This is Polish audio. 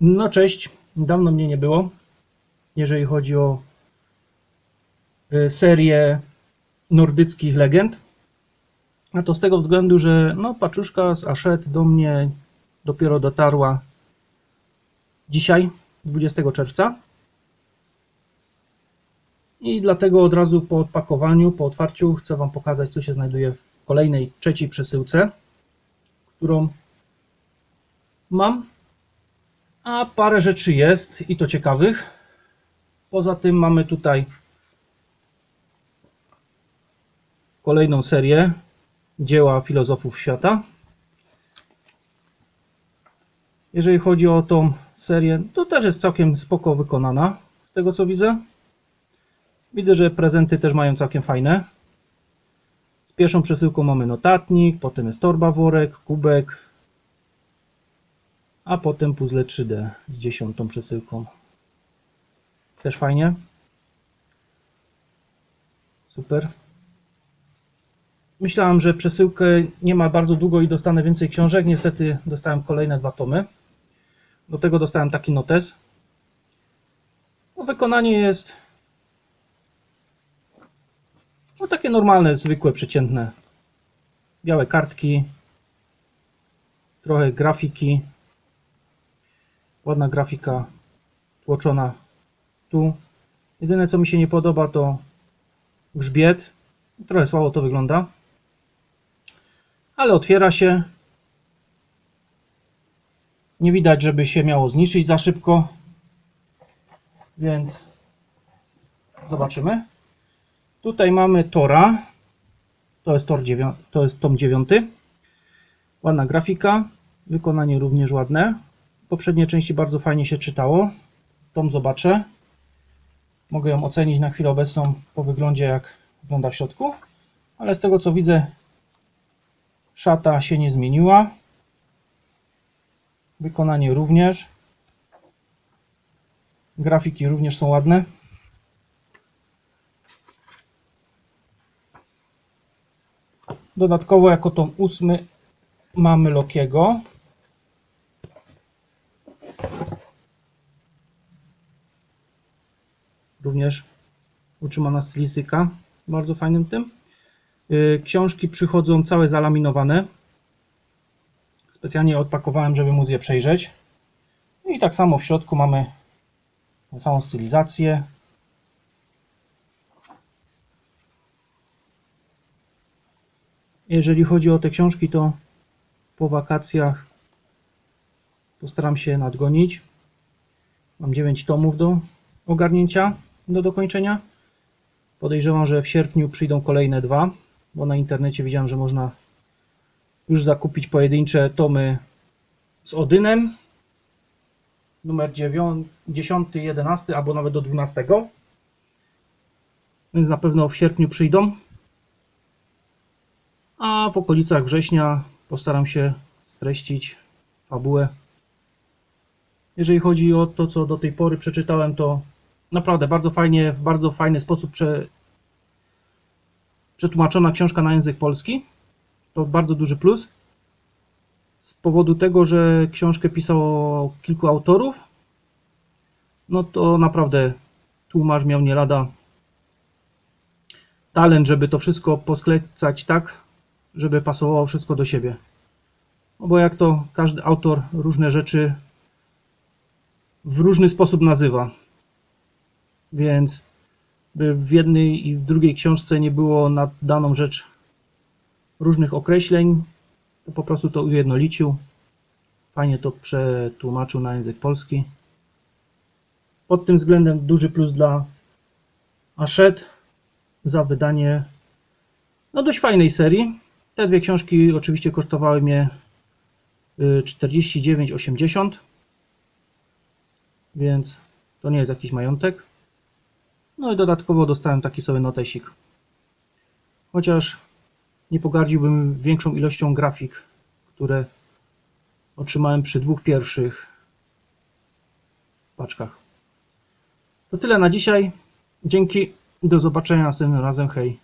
No cześć, dawno mnie nie było, jeżeli chodzi o y, serię nordyckich legend. A to z tego względu, że no, paczuszka z Ashet do mnie dopiero dotarła dzisiaj, 20 czerwca. I dlatego od razu po odpakowaniu, po otwarciu chcę Wam pokazać, co się znajduje w kolejnej, trzeciej przesyłce, którą mam. A parę rzeczy jest i to ciekawych. Poza tym mamy tutaj kolejną serię dzieła filozofów świata. Jeżeli chodzi o tą serię, to też jest całkiem spoko wykonana, z tego co widzę. Widzę, że prezenty też mają całkiem fajne. Z pierwszą przesyłką mamy notatnik, potem jest torba, worek, kubek, a potem puzzle 3D z dziesiątą przesyłką. Też fajnie. Super. Myślałem, że przesyłkę nie ma bardzo długo i dostanę więcej książek. Niestety dostałem kolejne dwa tomy. Do tego dostałem taki notes. No, wykonanie jest no, takie normalne, zwykłe, przeciętne. Białe kartki, trochę grafiki, ładna grafika tłoczona tu. Jedyne co mi się nie podoba to grzbiet. Trochę słabo to wygląda. Ale otwiera się. Nie widać, żeby się miało zniszczyć za szybko. Więc zobaczymy. Tutaj mamy Tora. To jest, tor to jest tom 9. Ładna grafika. Wykonanie również ładne. Poprzednie części bardzo fajnie się czytało. Tom zobaczę. Mogę ją ocenić na chwilę obecną po wyglądzie, jak wygląda w środku. Ale z tego co widzę, szata się nie zmieniła. Wykonanie również. Grafiki również są ładne. Dodatkowo jako tom ósmy mamy Lokiego. Również utrzymana stylistyka. Bardzo fajnym tym. Yy, Książki przychodzą całe zalaminowane. Specjalnie odpakowałem, żeby móc je przejrzeć. I tak samo w środku mamy samą stylizację. Jeżeli chodzi o te książki, to po wakacjach postaram się nadgonić. Mam 9 tomów do ogarnięcia, do dokończenia. Podejrzewam, że w sierpniu przyjdą kolejne dwa, bo na internecie widziałem, że można już zakupić pojedyncze tomy z Odynem. Numer 9, 10, 11 albo nawet do 12. Więc na pewno w sierpniu przyjdą. A w okolicach września postaram się streścić fabułę. Jeżeli chodzi o to, co do tej pory przeczytałem, to naprawdę bardzo fajnie, w bardzo fajny sposób prze... przetłumaczona książka na język polski. To bardzo duży plus. Z powodu tego, że książkę pisało kilku autorów, no to naprawdę tłumacz miał nie lada talent, żeby to wszystko posklecać tak, żeby pasowało wszystko do siebie. No bo jak to każdy autor różne rzeczy w różny sposób nazywa. Więc by w jednej i w drugiej książce nie było na daną rzecz różnych określeń, to po prostu to ujednolicił. Fajnie to przetłumaczył na język polski. Pod tym względem duży plus dla Ashet za wydanie no dość fajnej serii. Te dwie książki oczywiście kosztowały mnie y, 49,80 więc to nie jest jakiś majątek. No i dodatkowo dostałem taki sobie notesik. Chociaż nie pogardziłbym większą ilością grafik, które otrzymałem przy dwóch pierwszych paczkach. To tyle na dzisiaj. Dzięki. Do zobaczenia następnym razem. Hej.